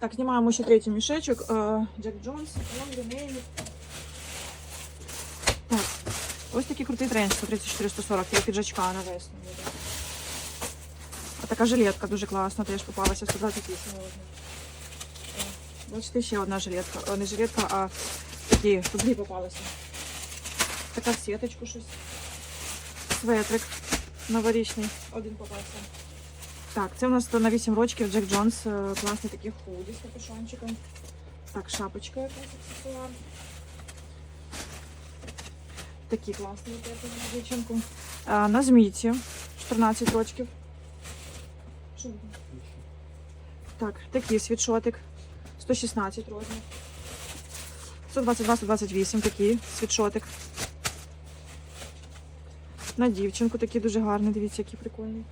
Так, знімаємо ще третій мішечок. Е, Джек Джонс, Лонлі, Неймі. Так, ось такий крутий тренч 134-140, для піджачка на весну. буде. А така жилетка дуже класна, теж попалася 128 можна. Бачите, ще одна жилетка. О, не жилетка, а такі, тут дві попалися. Така в сіточку щось. Светрик новорічний. Один попався. Так, це у нас на 8 рочків Джек Джонс. е, Класний такий худі з капюшончиком. Так, шапочка якась аксесуар. Такі класні на дівчинку. На змійці 14 рочків. Так, такий світшотик. 116 розмір. 122-128 такий світшотик. На дівчинку такий дуже гарний, дивіться, який прикольний.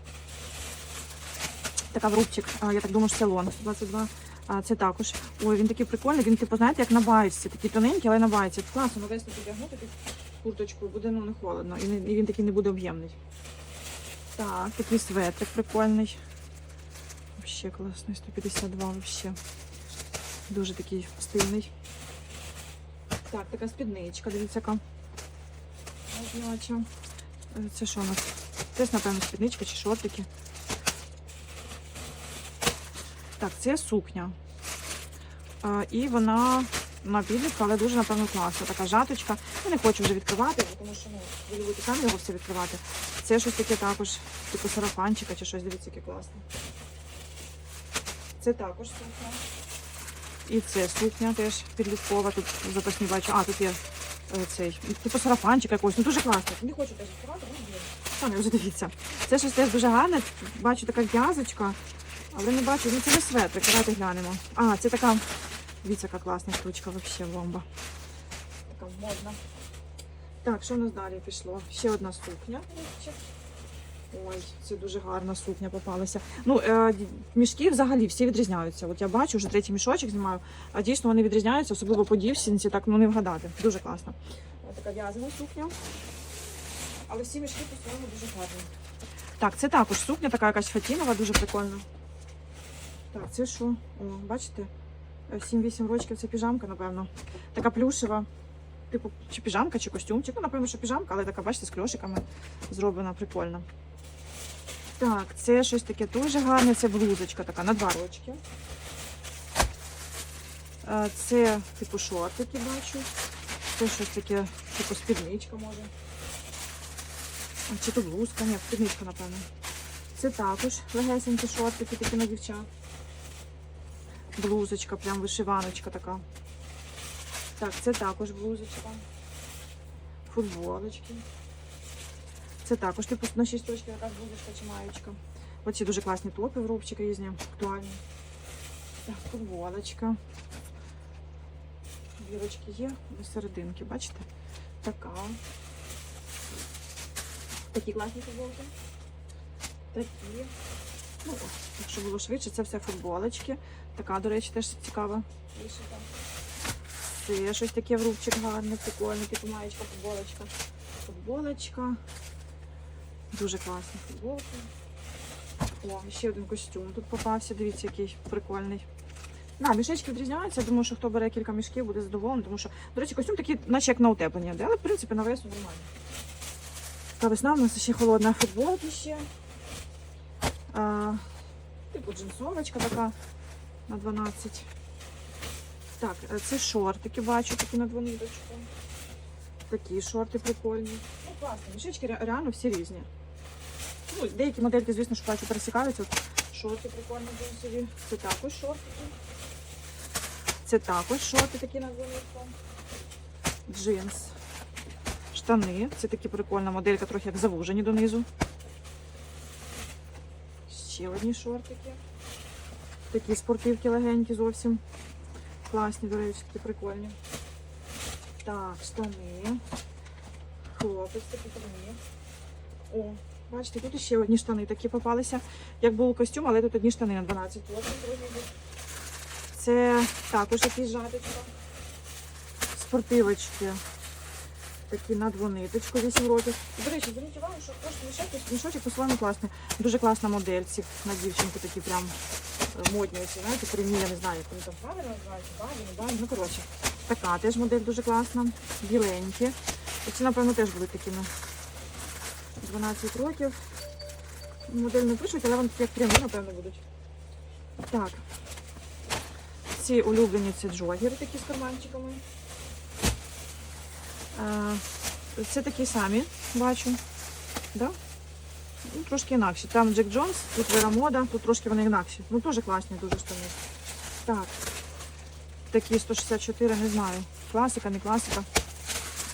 Така в рубчик, я так думаю, що це лонг 122. А це також. Ой, він такий прикольний. Він, типу, знаєте, як на байці. Такий тоненький, але на байці. Класно, навесно підягнути під курточку, буде ну, не холодно. І, не, і він такий не буде об'ємний. Так, такий светрик прикольний. Вообще класний, 152 вообще. Дуже такий стильний. Так, така спідничка, дивіться, яка. Е, Це що у нас? Теж, напевно, спідничка чи шортики. Так, це сукня. А, і вона на підлітку, але дуже, напевно, класна. Така жаточка. Я не хочу вже відкривати, тому що ну, ви там його все відкривати. Це щось таке також, типу сарафанчика чи щось, дивіться, яке класне. Це також сукня. І це сукня теж підліткова. Тут запасні бачу. А, тут є е, цей, типу сарафанчик якийсь. Ну дуже класно. Не хочу теж відкривати. Самі вже дивіться. Це щось теж дуже гарне. Бачу така в'язочка. Але не бачу, ну це не светрик, давайте глянемо. А, це така, дивіться, яка класна штучка, взагалі бомба. Така модна. Так, що в нас далі пішло? Ще одна сукня. Ой, це дуже гарна сукня попалася. Ну, е, мішки взагалі всі відрізняються. От я бачу, вже третій мішочок знімаю, а дійсно вони відрізняються, особливо по дівчинці, так ну не вгадати. Дуже класно. Ось така в'язана сукня. Але всі мішки по-своєму дуже гарні. Так, це також сукня, така якась фатінова, дуже прикольна. Так, це що? О, бачите? Е, 7-8 рочків це піжамка, напевно. Така плюшева. Типу, чи піжамка, чи костюмчик. Ну, напевно, що піжамка, але така, бачите, з кльошиками зроблена прикольно. Так, це щось таке дуже гарне. Це блузочка така на два рочки. Е, Це, типу, шортики бачу. Це щось таке, типу, спідничка може. Чи то блузка? Ні, спідничка, напевно. Це також легесенькі шортики, такі на дівчат. Блузочка, прям вишиваночка така. Так, це також блузочка. Футболочки. Це також типу на 6 років якась блузочка чи маєчка. Оці дуже класні топи в рубчик різні, актуальні. Так, футболочка. Дірочки є серединки, бачите? Така. Такі класні футболки. Такі. Ну, якщо було швидше, це все футболочки. Така, до речі, теж цікава. Це щось таке в рубчик гарне, прикольне, типу маєчка, футболочка. Футболочка. Дуже класна футболка. О, ще один костюм тут попався. Дивіться, який прикольний. Да, мішечки відрізняються. Я думаю, що хто бере кілька мішків, буде задоволений, тому що, до речі, костюм такий, наче як на утеплення, але в принципі на весу нормально. Така весна, у нас ще холодна футболка ще. А, типу джинсовочка така на 12. Так, е, це шортики бачу, такі на двониточку. Такі шорти прикольні. Ну, класно. Мішечки реально всі різні. Ну, деякі модельки, звісно, що бачу, пересікаються. От шорти прикольні джинсові. Це також шортики. Це також шорти такі на двонитку. Джинс. Штани. Це такі прикольна моделька, трохи як завужені донизу. Ще одні шортики. Такі спортивки легенькі зовсім. Класні, до речі, такі прикольні. Так, штани. Хлопець такі штани. О, бачите, тут ще одні штани такі попалися. Як був костюм, але тут одні штани на 12 років. Це також якісь жаточка. Спортивочки. Такі на двониточку 8 років. До речі, зверніть увагу, що кожен мішочок, мішочок по-своєму класний. Дуже класна модель цих на дівчинку такі прям е, модні оці, знаєте, прямі, я не знаю, як вони там правильно називаються, баги, не баги. Ну, коротше, така теж модель дуже класна, біленькі. Оці, напевно, теж будуть такими 12 років. Модель не пишуть, але вони як прямі, напевно, будуть. Так. Ці улюблені це джогери такі з карманчиками. Це такі самі, бачу. Да? Ну, трошки інакші. Там Джек Джонс, тут Вера Мода, тут трошки вони інакші. Ну теж класні, дуже штани. Так. Такі 164, не знаю. Класика, не класика.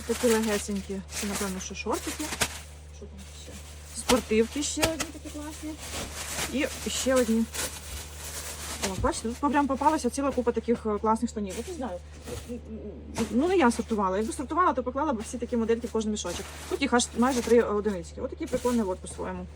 Такі легесенькі. Це, напевно, що шортики. Що там ще? Спортивки ще одні такі класні. І ще одні. О, бачите, тут прям попалася ціла купа таких е, класних штанів. От не знаю. Ну, не я сортувала. Якби сортувала, то поклала б всі такі модельки в кожен мішочок. Тут їх аж майже три одиниці. Ось такі прикольні по-своєму.